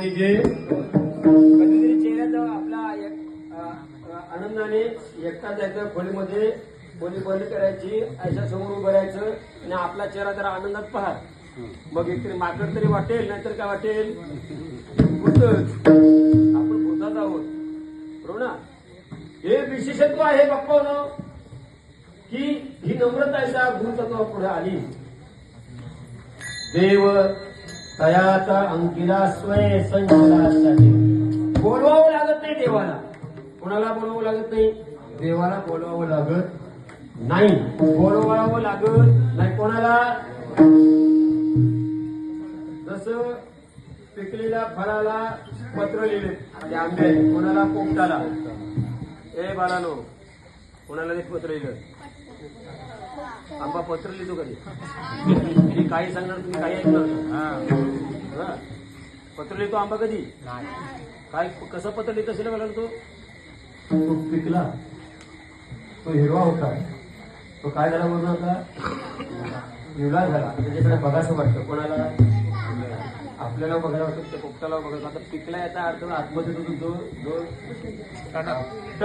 आणि जे कधीतरी आपला एक- आनंदाने एकटा जायचं खोलीमध्ये खोली बंद करायची अशा समोर उभं राहायचं आणि आपला चेहरा जरा आनंदात पहा. मग एकतरी माकड तरी वाटेल नाहीतर काय वाटेल? आपण भूतात आहोत. बरोबर ना? हे विशेषत्व आहे बाप्पा की ही नम्रता एकदा पुढे आली. देव तयाचा अंकिला स्वय संचलासाठी बोलवावं लागत नाही देवाला. कोणाला बोलवावं लागत नाही? देवाला बोलवावं लागत नाही. बोलवावं लागत नाही कोणाला? जस पिकलेल्या फळाला पत्र लिहिले. ते आंबे कोणाला? पोपटाला. ए बाळानो कोणाला ते पत्र लिहिलं? आंबा पत्र लिहितो कधी? मी काही सांगणार तुम्ही काही ऐकणार. हा. पत्र लिहितो आंबा कधी? काय कसं पत्र लिहित असेल मला तो? तो पिकला. तो हिरवा होता. तो काय झाला म्हणून होता पिवळा झाला. त्याच्याकडे बघायचं वाटतं. कोणाला? आपल्याला बघायला वाटतं. त्या पोपटाला बघायचं. आता पिकला याचा अर्थ आतमध्ये तो जो जो टणक.